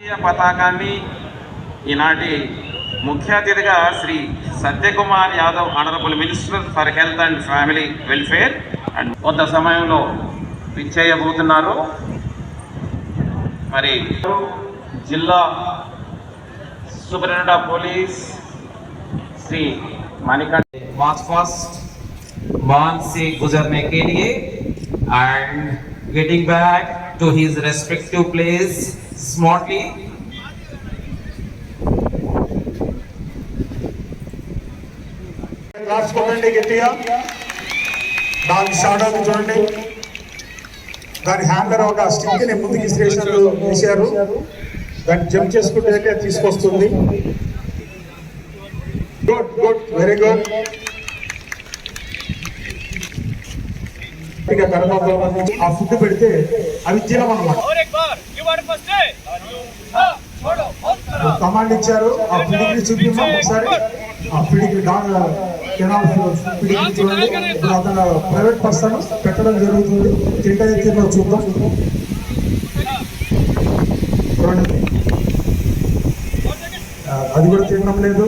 జాతీయ పతాకాన్ని ఈనాటి ముఖ్య అతిథిగా Shri Satyakumar Yadav honourable minister for health and family welfare and కొంత సమయంలో విచ్చేయబోతున్నారు మరి జిల్లా superintendent of police Shri Manikantha March first बांध से गुजरने के लिए and getting back to his respective place smartly రాసుకోండి గట్టిగా? దాని షార్ట్ చూడండి. దాని హ్యాండర్ ఒక స్టిక్ని ముందుకి విశ్లేషణలు దాన్ని జంప్ చేసుకుంటే తీసుకొస్తుంది. గుడ్ గుడ్ వెరీ గుడ్ ఇక తర్వాత ఆ ఫుడ్ పెడితే అవి తినమన్నమాట కమాండ్ ఇచ్చారు ఆ పిడికి చూపిమా ఒకసారి. ఆ పిడికి డాన్ ఇప్పుడు అతను ప్రైవేట్ పర్సన్ పెట్టడం జరుగుతుంది. తింటే తీరులో చూద్దాం. చూడండి. అది కూడా తినడం లేదు.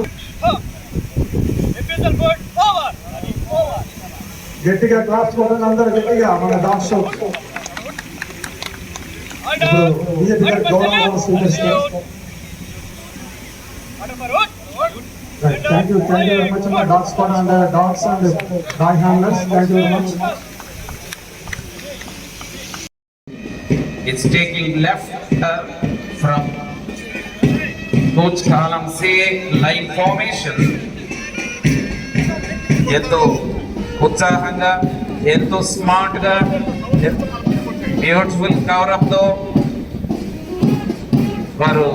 గట్టిగా క్లాస్ అందరూ గట్టిగా మన డాన్స్ ఇప్పుడు బీజేపీ గారు గౌరవ It's taking left turn from coach column C line formation. ఎంతో ఉత్సాహంగా ఎంతో స్మార్ట్గా ఎంతో బ్యూటిఫుల్ గౌరవంతో వారు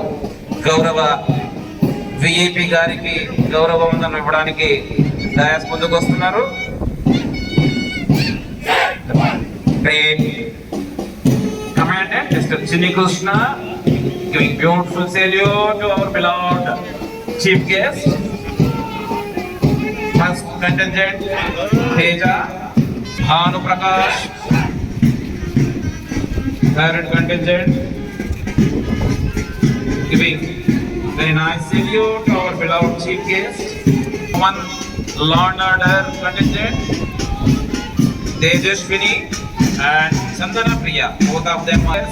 గౌరవ విఐపి గారికి గౌరవ వందనం ఇవ్వడానికి దయాస్ ముందుకు వస్తున్నారు. Commandant mister Chinni Krishna giving beautiful salute to our chief guest first contingent Teja Bhanuprakash Third contingent giving very nice salute to our beloved chief guest. One law and order contingent Tejaswini and Chandana Priya, both of them are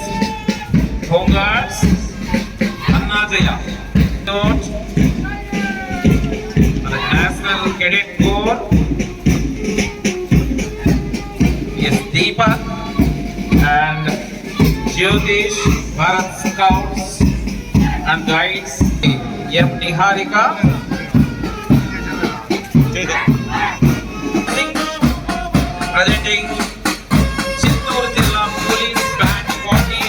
home guards. Anna Jaya, the National Cadet Corps. Yes, Deepak and Jyotish Bharat scouts and guides M Niharika. Presenting Chittoor జిల్లా police band party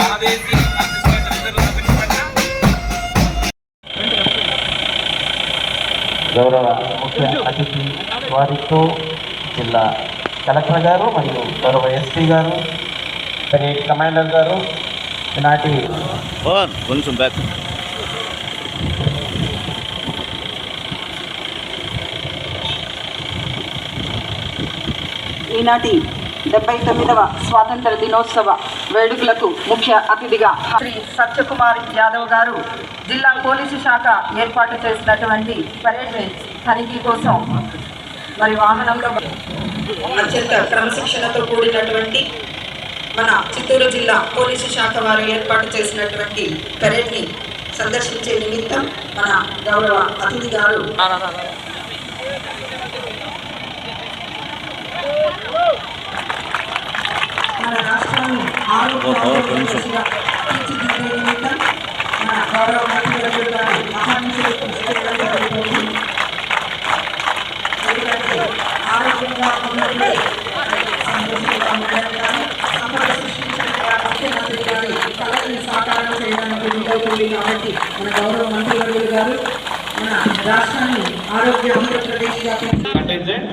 మాదేవి గౌరవ ముఖ్య అతిథి వారితో జిల్లా collector గారు మరియు గౌరవ SP గారు పరేడ్ కమాండర్ గారు ఈనాటి కొంచెం బ్యాక్ ఈనాటి డెబ్బై తొమ్మిదవ స్వాతంత్ర దినోత్సవ వేడుకలకు ముఖ్య అతిథిగా శ్రీ సత్యకుమార్ యాదవ్ గారు జిల్లా పోలీసు శాఖ ఏర్పాటు చేసినటువంటి పరేడ్ తనిఖీ కోసం మరి వాహనంలో అత్యంత క్రమశిక్షణతో కూడినటువంటి మన చిత్తూరు జిల్లా పోలీసు శాఖ వారు ఏర్పాటు చేసినటువంటి పరేడ్ని సందర్శించే నిమిత్తం మన గౌరవ అతిథి గారు మన రాష్ట్రాన్ని ఆరోగ్య నిమిత్తం మన గౌరవ మంత్రి గారు ఆరోగ్యంగా ఉన్నట్లే సంతోషంగా కళని సాకారం చేయడానికి వీలవుతుంది కాబట్టి మన గౌరవ మంత్రి వర్యులు గారు మన రాష్ట్రాన్ని ఆరోగ్య ఆంధ్రప్రదేశ్గా తీర్చి contingent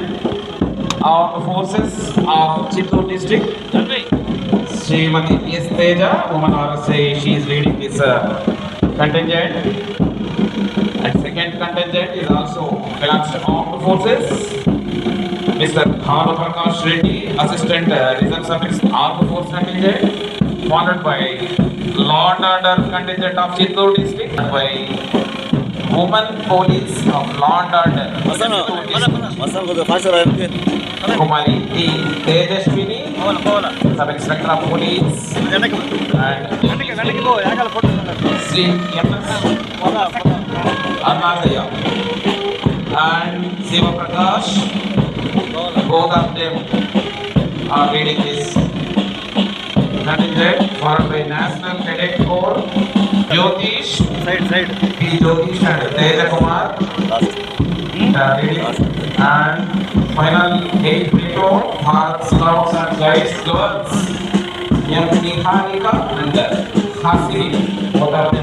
of the forces of Chittoor district. Srimati S. Teja, woman RSA, she is leading this uh, contingent. And second contingent is also belongs to armed forces. Mr. Bhanu Prakash Reddy, Assistant uh, Reserve Service Armed Force Contingent, followed by law and order contingent of Chittoor district by women police of law and order masala Chittoor district. Masala కొద్దిగా fast రాయండి Kumari T Tejaswini sub inspector of police and Shri MS Arunachayya and Sivaprakash both of them are reading this contingent followed by National Cadet Corps, Jyotish, side side P. Jyotish and Teja Kumar last are reading and final eight platoon Bharat Scouts and Guides girls M. Niharika and Hasini both of them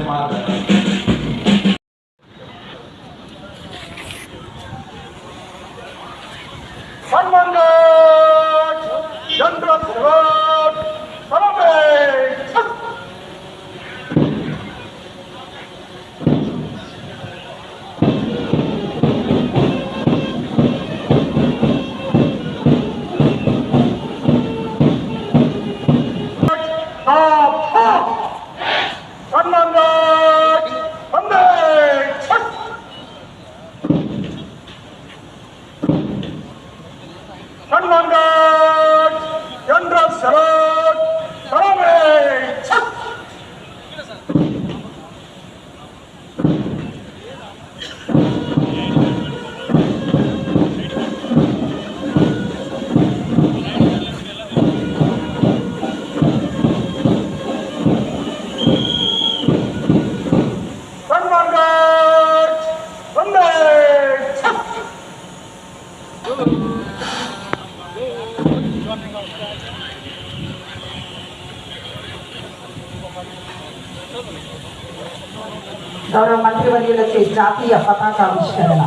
are సన్మాన్ జాతీయ పతాకావిష్కరణ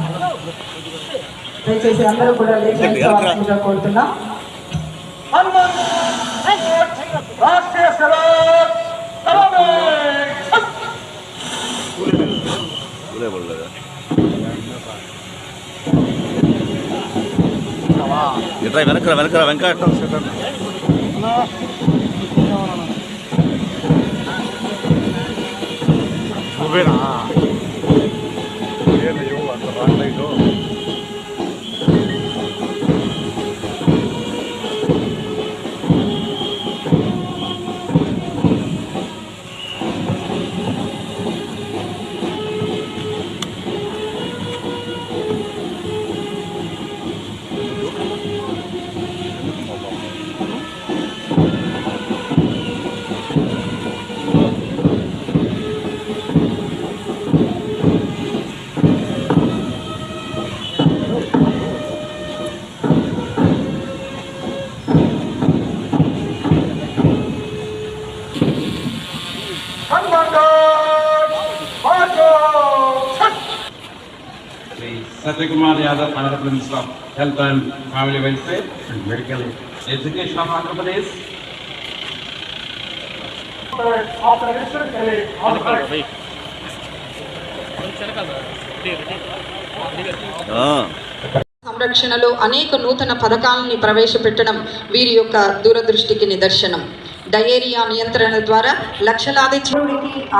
దయచేసి అందరూ కూడా లేచి కోరుతున్నాం హనుమాన్ రాష్ట్రీయ సరడ్ సరమే ఊరే పడలేదా ఇట్రా వెనకరా వెనకరా Venkata on they. Yadav, Honorable Minister of Health and Family Welfare and Medical Education of Andhra Pradesh. సంరక్షణలో అనేక నూతన పథకాలని ప్రవేశపెట్టడం వీరి యొక్క దూరదృష్టికి నిదర్శనం డయేరియా నియంత్రణ ద్వారా లక్షలాది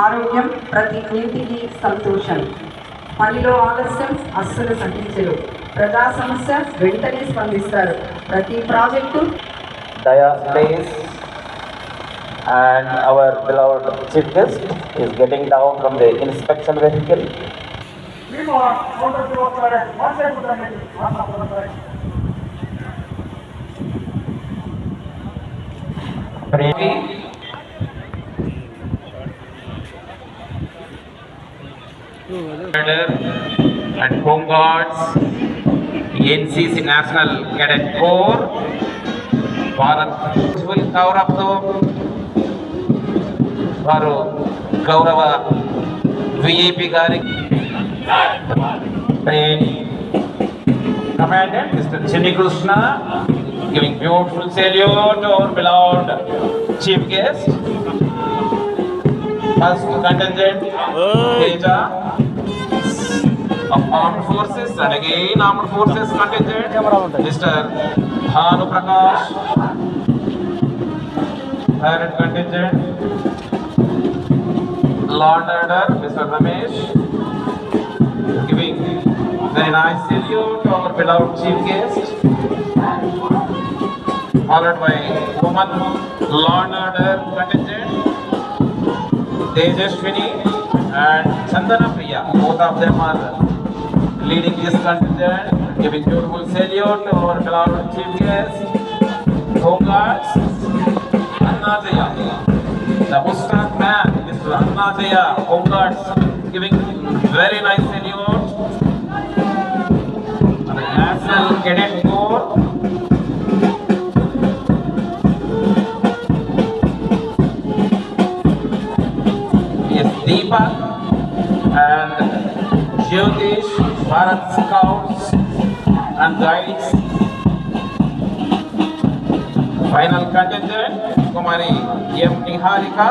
ఆరోగ్యం ప్రతి ఇంటికి సంతోషం పనిలో ఆలస్యం అస్సలు సహించరు ప్రజా సమస్య వెంటనే స్పందిస్తారు ప్రతి project place and our beloved chief guest is getting down from the inspection vehicle. మేము And Home Guards, NCC National Cadet Corps, Bharat Civil గౌరవంతో వారు గౌరవ విఐపి గారి Commandant Mr. Chinni Krishna giving beautiful salute to our beloved chief guest. First contingent, Armed Forces and again Armed Forces contingent, Mr. Bhanu Prakash. Third contingent, and Order, Mr. Ramesh, giving very nice salute to our beloved chief guest, followed by Law and Order contingent, Tejashwini and Chandana Priya. Both of them are leading this contingent, giving beautiful salute to our beloved chief guest, Home Guards, Annajaya. The Mustang man, Mr. Home Guards, giving very nice salute. And the National Cadet Corps. Deepak Jyotish, Bharat Scouts and Guides. Final contingent, Kumari M. Niharika.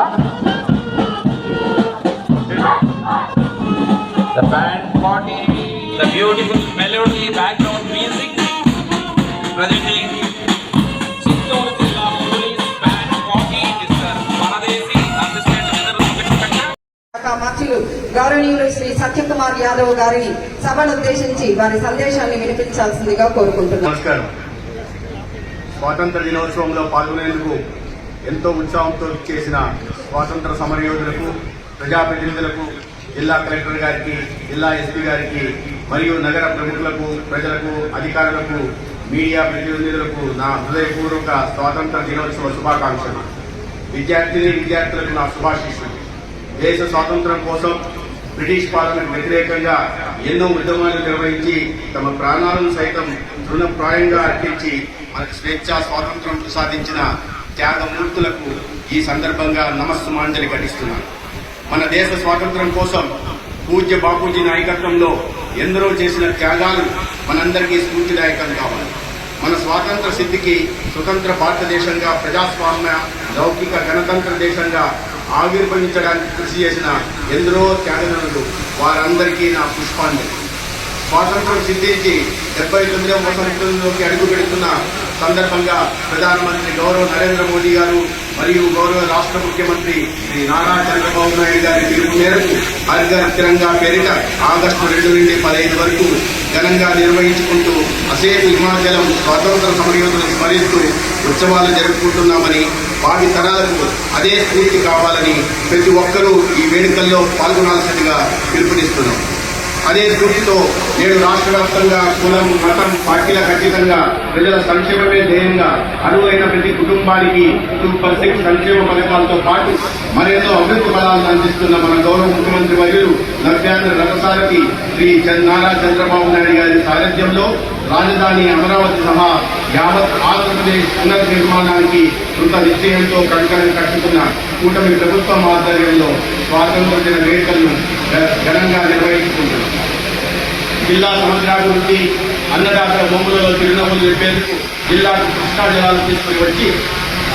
The band party, the beautiful melody, background music, presenting Chittoor గౌరవనీయులు శ్రీ సత్యకుమార్ యాదవ్ గారిని సభను ఉద్దేశించి వారి సందేశాన్ని వినిపించాల్సిందిగా కోరుకుంటున్నాను నమస్కారం. స్వాతంత్ర దినోత్సవంలో పాల్గొనేందుకు ఎంతో ఉత్సాహంతో చేసిన స్వాతంత్ర సమరయోధులకు ప్రజాప్రతినిధులకు జిల్లా కలెక్టర్ గారికి జిల్లా ఎస్పీ గారికి మరియు నగర ప్రముఖులకు ప్రజలకు అధికారులకు మీడియా ప్రతినిధులకు నా హృదయపూర్వక స్వాతంత్ర దినోత్సవ శుభాకాంక్షలు. విద్యార్థిని విద్యార్థులకు నా శుభాశీస్సులు దేశ స్వాతంత్రం కోసం బ్రిటిష్ పాలనకు వ్యతిరేకంగా ఎన్నో ఉద్యమాలు నిర్వహించి తమ ప్రాణాలను సైతం తృణప్రాయంగా అర్పించి మనకు స్వేచ్ఛ స్వాతంత్రం సాధించిన త్యాగమూర్తులకు ఈ సందర్భంగా నమస్సుమాంజలి ఘటిస్తున్నాను మన దేశ స్వాతంత్రం కోసం పూజ్య బాపూజీ నాయకత్వంలో ఎందరో చేసిన త్యాగాలు మనందరికీ స్ఫూర్తిదాయకం కావాలి. మన స్వాతంత్ర సిద్ధికి స్వతంత్ర భారతదేశంగా ప్రజాస్వామ్య లౌకిక గణతంత్ర దేశంగా ఆవిర్భవించడానికి కృషి చేసిన ఎందరో త్యాగనులు వారందరికీ నా పుష్పాంజలి. స్వాతంత్రం సిద్ధించి డెబ్బై తొమ్మిదవ వసంతంలోకి అడుగు పెడుతున్న సందర్భంగా ప్రధానమంత్రి గౌరవ నరేంద్ర మోదీ గారు మరియు గౌరవ రాష్ట్ర ముఖ్యమంత్రి శ్రీ నారా చంద్రబాబు నాయుడు గారి పిలుపు మేరకు హర్ఘర్ తిరంగా పేరిట ఆగస్టు రెండు నుండి పదహైదు వరకు ఘనంగా నిర్వహించుకుంటూ అసేపు హిమాచలం స్వాతంత్ర సమరయోధులను స్మరిస్తూ ఉత్సవాలు జరుపుకుంటున్నామని భావి తరాలకు అదే స్ఫూర్తి కావాలని ప్రతి ఒక్కరూ ఈ వేడుకల్లో పాల్గొనాల్సిందిగా పిలుపునిస్తున్నాం. అదే స్ఫూర్తితో నేడు రాష్ట్ర వ్యాప్తంగా కులం మతం పార్టీల ఖచ్చితంగా ప్రజల సంక్షేమమే ధ్యేయంగా అరువైన ప్రతి కుటుంబానికి సూపర్ సిక్స్ సంక్షేమ పథకాలతో పాటు మరెన్నో అభివృద్ధి ఫలాలను అందిస్తున్న మన గౌరవ ముఖ్యమంత్రి వర్యులు నవ్యాంధ్ర రథసారథి శ్రీ చంద్ర- నారా చంద్రబాబు నాయుడు గారి సారథ్యంలో రాజధాని అమరావతి సహా యావత్ ఆంధ్రప్రదేశ్ పునర్నిర్మాణానికి కృత నిశ్చయంతో కంకణం కట్టుకున్న కూటమి ప్రభుత్వం ఆధ్వర్యంలో స్వాతంత్ర దిన వేడుకలను ఘ- ఘనంగా నిర్వహించుకుంటున్నాం. జిల్లా సమగ్రాభివృద్ధి అన్నదాత బొమ్మలలో చిరునవ్వులు నింపేందుకు జిల్లాకు కృష్ణా జలాలు తీసుకుని వచ్చి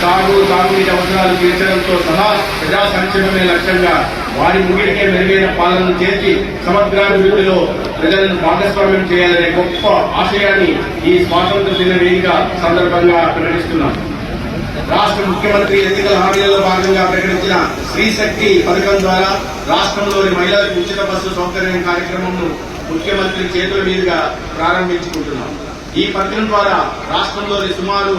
సాగు తాగునీటి అవసరాలు తీర్చడంతో సహా ప్రజా సంక్షేమమే లక్ష్యంగా వారి ముగిడికే మెరుగైన పాలనను చేసి సమగ్రాభివృద్ధిలో ప్రజలను భాగస్వామ్యం చేయాలనే గొప్ప ఆశయాన్ని ఈ స్వాతంత్ర దిన వేదిక సందర్భంగా ప్రకటిస్తున్నాం. రాష్ట్ర ముఖ్యమంత్రి ఎన్నికల హామీలలో భాగంగా ప్రకటించిన స్త్రీ శక్తి పథకం ద్వారా రాష్ట్రంలోని మహిళలకు ఉచిత బస్సు సౌకర్యం కార్యక్రమంను ముఖ్యమంత్రి చేతుల మీదుగా ప్రారంభించుకుంటున్నాం. ఈ పథకం ద్వారా రాష్ట్రంలోని సుమారు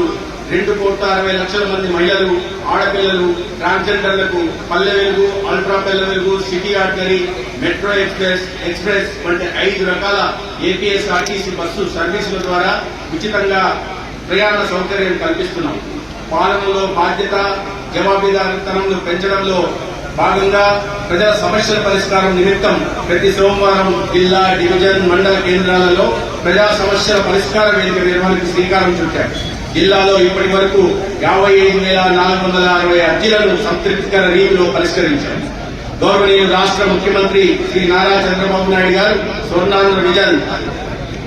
రెండు కోట్ల అరవై లక్షల మంది మహిళలు ఆడపిల్లలు ట్రాన్స్జెండర్లకు పల్లె Velugu ultra Palle Velugu city ordinary metro express express వంటి ఐదు రకాల ఏపీఎస్ఆర్టీసీ బస్సు సర్వీసుల ద్వారా ఉచితంగా ప్రయాణ సౌకర్యం కల్పిస్తున్నాం. పాలనలో బాధ్యత జవాబుదారితనంను పెంచడంలో భాగంగా ప్రజల సమస్యల పరిష్కారం నిమిత్తం ప్రతి సోమవారం జిల్లా డివిజన్ మండల కేంద్రాలలో ప్రజా సమస్యల పరిష్కార వేదిక నిర్వహణకు శ్రీకారం చుట్టారు జిల్లాలో ఇప్పటి వరకు యాభై ఐదు వేల నాలుగు వందల అరవై అర్జీలను సంతృప్తికర రీతిలో పరిష్కరించారు. గౌరవనీయులు రాష్ట్ర ముఖ్యమంత్రి శ్రీ నారా చంద్రబాబు నాయుడు గారు స్వర్ణాంధ్ర విజన్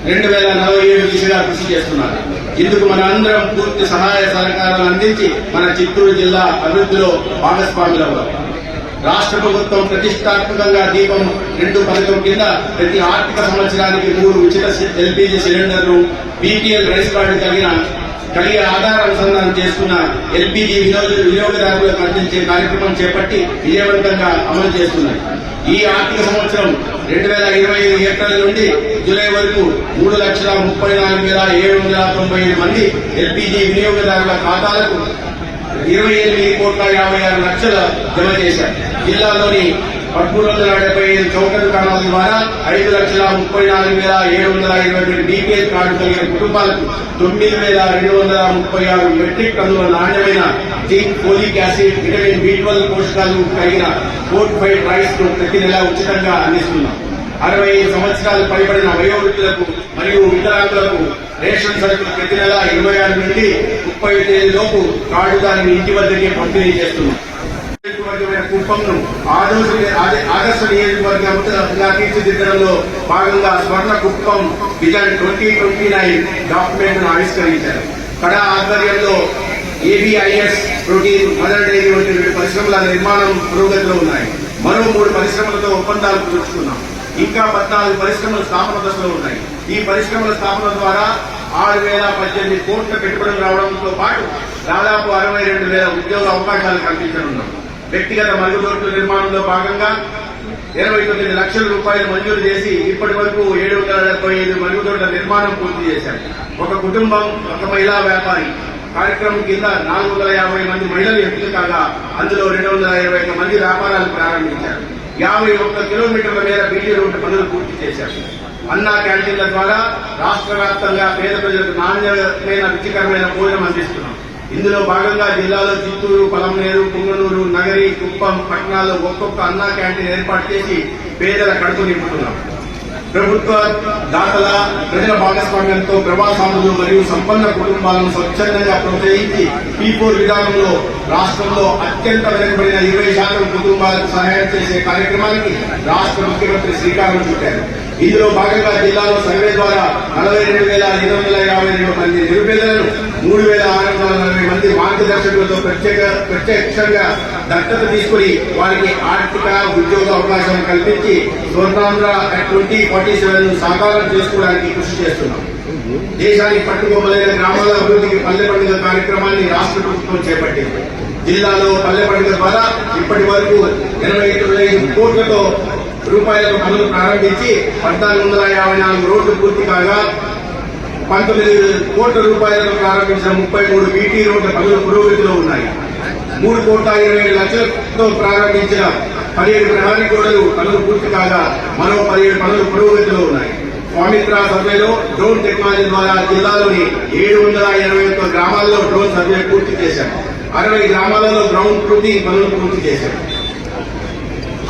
రెండు వేల నలభై ఏడు దిశగా కృషి చేస్తున్నారు. ఇందుకు మన అందరం పూర్తి సహాయ సహకారాలు అందించి మన చిత్తూరు జిల్లా అభివృద్ధిలో భాగస్వాములవ్వాలి రాష్ట్ర ప్రభుత్వం ప్రతిష్టాత్మకంగా దీపం రెండు పథకం కింద ప్రతి ఆర్థిక సంవత్సరానికి మూడు ఉచిత ఎల్పీజీ సిలిండర్లు బీపీఎల్ రైస్ కార్డు కలిగిన కలిగే ఆధార అనుసంధానం చేసుకున్న ఎల్పిజి వినియోగదారులకు అందించే కార్యక్రమం చేపట్టి విజయవంతంగా అమలు చేస్తున్నాయి ఈ ఆర్థిక సంవత్సరం రెండు వేల ఇరవై ఐదు ఏప్రిల్ నుండి జూలై వరకు మూడు లక్షల ముప్పై నాలుగు వేల ఏడు వందల తొంభై ఏడు మంది ఎల్పిజి వినియోగదారుల ఖాతాలకు ఇరవై ఎనిమిది కోట్ల యాభై ఆరు లక్షల జమ చేశారు. జిల్లాలోని పదమూడు వందల డెబ్బై ఐదు చౌక దుకాణాల ద్వారా ఐదు లక్షల ముప్పై నాలుగు వేల ఏడు వందల ఇరవై రెండు బీపీఎల్ కార్డు కలిగిన కుటుంబాలకు తొమ్మిది వేల రెండు వందల ముప్పై ఆరు మెట్రిక్ టన్నుల నాణ్యమైన zinc folic acid vitamin B twelve పోషకాలు కలిగిన ఫోర్టిఫైడ్ రైస్ను ప్రతి నెల ఉచితంగా అందిస్తున్నాం. అరవై ఐదు సంవత్సరాలు పైబడిన వయోవృద్ధులకు మరియు వికలాంగులకు రేషన్ సరుకులు ప్రతి నెల ఇరవై ఆరు నుండి ముప్పై తేదీలోపు కార్డు దానిని ఇంటి వద్దకే పంపిణీ చేస్తున్నాం. నియోజకవర్గమైన కుప్పంను ఆదర్శ ఆదర్శ నియోజకవర్గంగా తీర్చిదిద్దడంలో భాగంగా Swarna Kuppam vision twenty twenty nine డాక్యుమెంట్ను ఆవిష్కరించారు. కడా ఆధ్వర్యంలో ఏబిఐఎస్ ప్రోటీన్ మదర్ డైరీ వంటి రెండు పరిశ్రమల నిర్మాణం పురోగతిలో ఉన్నాయి. మరో మూడు పరిశ్రమలతో ఒప్పందాలు కుదుర్చుకున్నాం. ఇంకా పద్నాలుగు పరిశ్రమల స్థాపన దశలో ఉన్నాయి. ఈ పరిశ్రమల స్థాపన ద్వారా ఆరు వేల పద్దెనిమిది కోట్ల పెట్టుబడులు రావడంతో పాటు దాదాపు అరవై రెండు వేల ఉద్యోగ అవకాశాలు కల్పించనున్నాం. వ్యక్తిగత మరుగుదొడ్ల నిర్మాణంలో భాగంగా ఇరవై తొమ్మిది లక్షల రూపాయలు మంజూరు చేసి ఇప్పటి వరకు ఏడు వందల డెబ్బై ఐదు మరుగుదొడ్ల నిర్మాణం పూర్తి చేశారు. ఒక కుటుంబం ఒక మహిళా వ్యాపారి. కార్యక్రమం కింద నాలుగు వందల యాభై మంది మహిళలు ఎంపిక కాగా అందులో రెండు వందల ఇరవై ఐదు మంది వ్యాపారాలు ప్రారంభించారు. యాభై ఒక్క కిలోమీటర్ల మేర బీటీ రోడ్డు పనులు పూర్తి చేశారు. అన్నా క్యాంటీన్ల ద్వారా రాష్ట్ర వ్యాప్తంగా పేద ప్రజలకు నాణ్యమైన రుచికరమైన భోజనం అందిస్తున్నాం. ఇందులో భాగంగా జిల్లాలో చిత్తూరు పొలంనేరు పుంగనూరు నగరి కుప్పం పట్టణాల్లో ఒక్కొక్క అన్నా క్యాంటీన్ ఏర్పాటు చేసి పేదల కడుపు నింపుతున్నాం. ప్రభుత్వ దాతల ప్రజల భాగస్వామ్యంతో ప్రవాసాములు మరియు సంపన్న కుటుంబాలను స్వచ్ఛందంగా ప్రోత్సహించి పీ విధానంలో రాష్ట్రంలో అత్యంత వెనుకబడిన ఇరవై శాతం కుటుంబాలకు సహాయం చేసే కార్యక్రమానికి రాష్ట్ర ముఖ్యమంత్రి శ్రీకారం చుట్టారు. ఇందులో భాగంగా జిల్లాలో సర్వే ద్వారా నలభై రెండు వేల ఐదు వందల యాభై రెండు మంది నిరుపేదలను మూడు వేల ఆరు వందల నలభై మంది మార్గదర్శకులతో ప్రత్యేక ప్రత్యక్షంగా దత్తత తీసుకుని వారికి ఆర్థిక ఉద్యోగ అవకాశాలు కల్పించి స్వర్ణాంధ్ర ట్వంటీ ఫార్టీ సెవెన్ సాకారం చేసుకోవడానికి కృషి చేస్తున్నాం. దేశానికి పట్టుకోమలైన గ్రామాల అభివృద్ధికి పల్లె పండుగ కార్యక్రమాన్ని రాష్ట్ర ప్రభుత్వం చేపట్టింది. జిల్లాలో పల్లె పండుగ ద్వారా ఇప్పటి వరకు ఎనభై తొమ్మిది కోట్లతో రూపాయలకు పనులు ప్రారంభించి పద్నాలుగు వందల యాభై నాలుగు రోడ్లు పూర్తి కాగా పంతొమ్మిది కోట్ల రూపాయలకు ప్రారంభించిన ముప్పై మూడు బీటీ రోడ్ల పనులు పురోగతిలో ఉన్నాయి. మూడు కోట్ల ఇరవై లక్షలతో ప్రారంభించిన పదిహేడు ప్రధాని గోడలు పనులు పూర్తి కాగా మరో పదిహేడు పనులు పురోగతిలో ఉన్నాయి. స్వామిత్ర సర్వేలో డ్రోన్ టెక్నాలజీ ద్వారా జిల్లాలోని ఏడు వందల ఇరవై ఒక్క గ్రామాల్లో డ్రోన్ సర్వే పూర్తి చేశారు అరవై గ్రామాలలో గ్రౌండ్ ట్రూటింగ్ పనులు పూర్తి చేశారు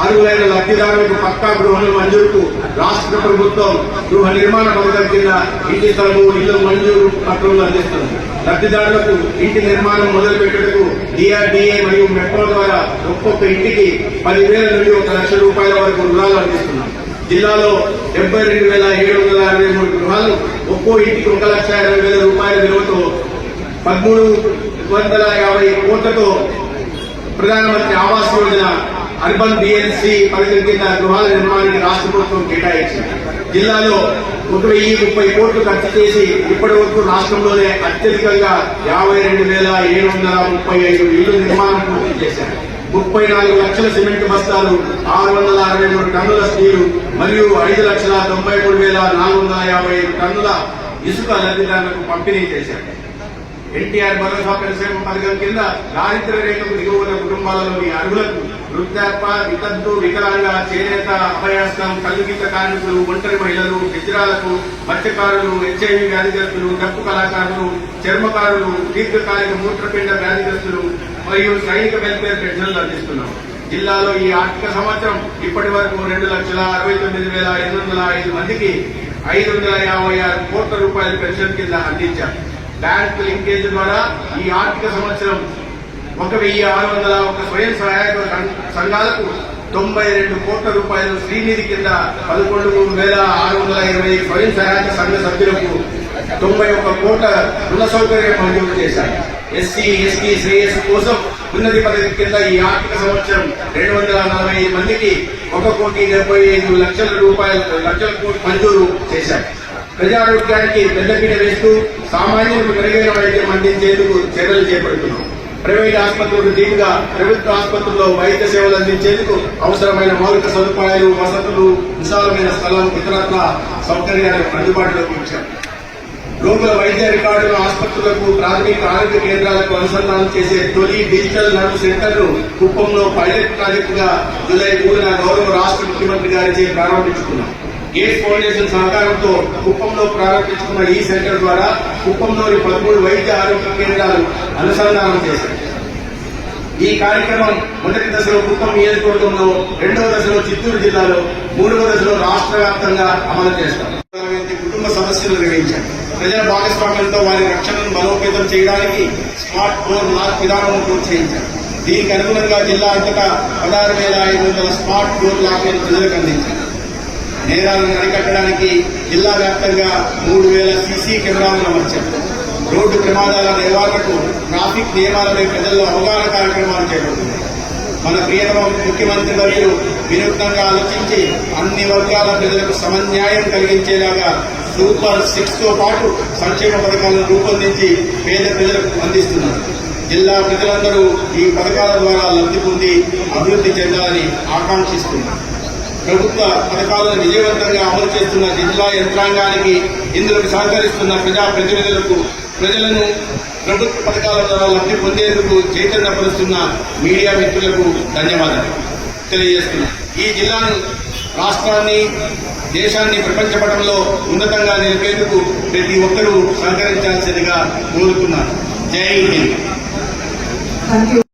అర్హులైన లబ్ధిదారులకు పక్కా గృహం మంజూరుకు రాష్ట్ర ప్రభుత్వం గృహ నిర్మాణ పథకం కింద ఇంటి స్థలము ఇల్లు మంజూరు పత్రములు అందిస్తుంది లబ్ధిదారులకు ఇంటి నిర్మాణం మొదలు డిఆర్డిఏ డిఆర్డీఏ మరియు మెట్రో ద్వారా ఒక్కొక్క ఇంటికి పదివేల నుండి ఒక లక్ష రూపాయల వరకు రుణాలు అందిస్తున్నాం. జిల్లాలో డెబ్బై రెండు వేల ఏడు వందల అరవై మూడు గృహాలు ఒక్కో ఇంటికి ఒక లక్ష ఇరవై వేల రూపాయల విలువతో పదమూడు వందల యాభై కోట్లతో ప్రధానమంత్రి ఆవాస్ యోజన అర్బన్ బిఎన్సి పథకం కింద గృహాల నిర్మాణానికి రాష్ట్ర ప్రభుత్వం కేటాయించింది. జిల్లాలో ఒక వెయ్యి ముప్పై కోట్లు ఖర్చు చేసి ఇప్పటి వరకు రాష్ట్రంలోనే అత్యధికంగా యాభై రెండు వేల ఏడు వందల ముప్పై ఐదు ఇళ్ళు నిర్మాణం పూర్తి చేశారు. ముప్పై నాలుగు లక్షల సిమెంట్ బస్తాలు ఆరు వందల అరవై మూడు టన్నుల స్టీలు మరియు ఐదు లక్షల తొంభై మూడు వేల నాలుగు వందల యాభై ఐదు టన్నుల ఇసుక లబ్ధిదారులకు పంపిణీ చేశారు. ఎన్టీఆర్ భరోసా పెన్షన్ పథకం కింద దారిద్ర రేఖకు దిగువ ఉన్న కుటుంబాలలోని అర్హులకు వృద్ధాప్య వితంతు వికలాంగ చేనేత అభయాస్తం కలుగిత కార్మికులు ఒంటరి మహిళలు హిజ్రాలకు మత్స్యకారులు హెచ్ఐవి వ్యాధిగ్రస్తులు డప్పు కళాకారులు చర్మకారులు దీర్ఘకాలిక మూత్రపిండ వ్యాధిగ్రస్తులు మరియు సైనిక వెల్ఫేర్ పెన్షన్లు అందిస్తున్నాం. జిల్లాలో ఈ ఆర్థిక సంవత్సరం ఇప్పటి వరకు రెండు లక్షల అరవై తొమ్మిది వేల ఐదు వందల ఐదు మందికి ఐదు వందల యాభై ఆరు కోట్ల రూపాయల పెన్షన్ కింద అందించారు బ్యాంకు లింకేజ్ ద్వారా ఈ ఆర్థిక సంవత్సరం ఒక వెయ్యి ఆరు వందల ఒక స్వయం సహాయక సంఘాలకు తొంభై రెండు కోట్ల రూపాయలు శ్రీనిధి కింద పదకొండు వేల ఆరు వందల ఇరవై స్వయం సహాయక సంఘ సభ్యులకు తొంభై ఒక్క కోట్ల రుణ సౌకర్యం మంజూరు చేశారు. ఎస్సీ ఎస్టీ శ్రేయస్సు కోసం ఉన్నది పథకం కింద ఈ ఆర్థిక సంవత్సరం రెండు వందల నలభై ఐదు మందికి ఒక కోటి డెబ్బై ఐదు లక్షల రూపాయలు లక్షల కోట్లు మంజూరు చేశారు. ప్రజారోగ్యానికి పెద్దపీట వేస్తూ సామాన్యులకు మెరుగైన వైద్యం అందించేందుకు చర్యలు చేపడుతున్నాం. ప్రైవేట్ ఆసుపత్రులకు దీటుగా ప్రభుత్వ ఆసుపత్రుల్లో వైద్య సేవలు అందించేందుకు అవసరమైన మౌలిక సదుపాయాలు వసతులు విశాలమైన స్థలం ఇతరత్ర సౌకర్యాలు అందుబాటులోకి ఉంచారు రోగుల వైద్య రికార్డులను ఆసుపత్రులకు ప్రాథమిక ఆరోగ్య కేంద్రాలకు అనుసంధానం చేసే తొలి డిజిటల్ నర్వ్ సెంటర్ను కుప్పంలో పైలట్ ప్రాజెక్టుగా జూలై మూడున గౌరవ రాష్ట్ర ముఖ్యమంత్రి గారిచే ప్రారంభించుకున్నాం. గేట్ ఫౌండేషన్ సహకారంతో కుప్పంలో ప్రారంభించుకున్న ఈ సెంటర్ ద్వారా కుప్పంలోని పదమూడు వైద్య ఆరోగ్య కేంద్రాలు అనుసంధానం చేశాయి ఈ కార్యక్రమం మొదటి దశలో కుప్పం నియోజకవర్గంలో రెండవ దశలో చిత్తూరు జిల్లాలో మూడవ దశలో రాష్ట్ర వ్యాప్తంగా అమలు చేస్తాం కుటుంబ సమస్యలు నిర్వహించారు. ప్రజల భాగస్వామ్యంతో వారి రక్షణను బలోపేతం చేయడానికి స్మార్ట్ ఫోన్ మార్క్ విధానం ప్రోత్సహించారు. దీనికి అనుగుణంగా జిల్లా అంతటా పదహారు వేల ఐదు వందల స్మార్ట్ ఫోన్ లాక్లను ప్రజలకు అందించారు. నేరాలను అరికట్టడానికి జిల్లా వ్యాప్తంగా మూడు వేల సీసీ కెమెరాలను అమర్చారు. రోడ్డు ప్రమాదాల నివారణకు ట్రాఫిక్ నియమాలపై ప్రజల్లో అవగాహన కార్యక్రమాలు చేపడుతున్నాయి. మన ప్రియతమ ముఖ్యమంత్రి మరియు వినూత్నంగా ఆలోచించి అన్ని వర్గాల ప్రజలకు సమన్యాయం కలిగించేలాగా సూపర్ సిక్స్తో పాటు సంక్షేమ పథకాలను రూపొందించి పేద ప్రజలకు అందిస్తున్నారు. జిల్లా ప్రజలందరూ ఈ పథకాల ద్వారా లబ్ధి పొంది అభివృద్ధి చెందాలని ఆకాంక్షిస్తున్నారు. ప్రభుత్వ పథకాలను విజయవంతంగా అమలు చేస్తున్న జిల్లా యంత్రాంగానికి ఇందులో సహకరిస్తున్న ప్రజా ప్రతినిధులకు ప్రజలను ప్రభుత్వ పథకాల ద్వారా లబ్ధి పొందేందుకు చైతన్యపరుస్తున్న మీడియా మిత్రులకు ధన్యవాదాలు తెలియజేస్తున్నా. ఈ జిల్లాను రాష్ట్రాన్ని దేశాన్ని ప్రపంచపటంలో ఉన్నతంగా నిలిపేందుకు ప్రతి ఒక్కరూ సహకరించాల్సిందిగా కోరుతున్నాను. జై హింద్.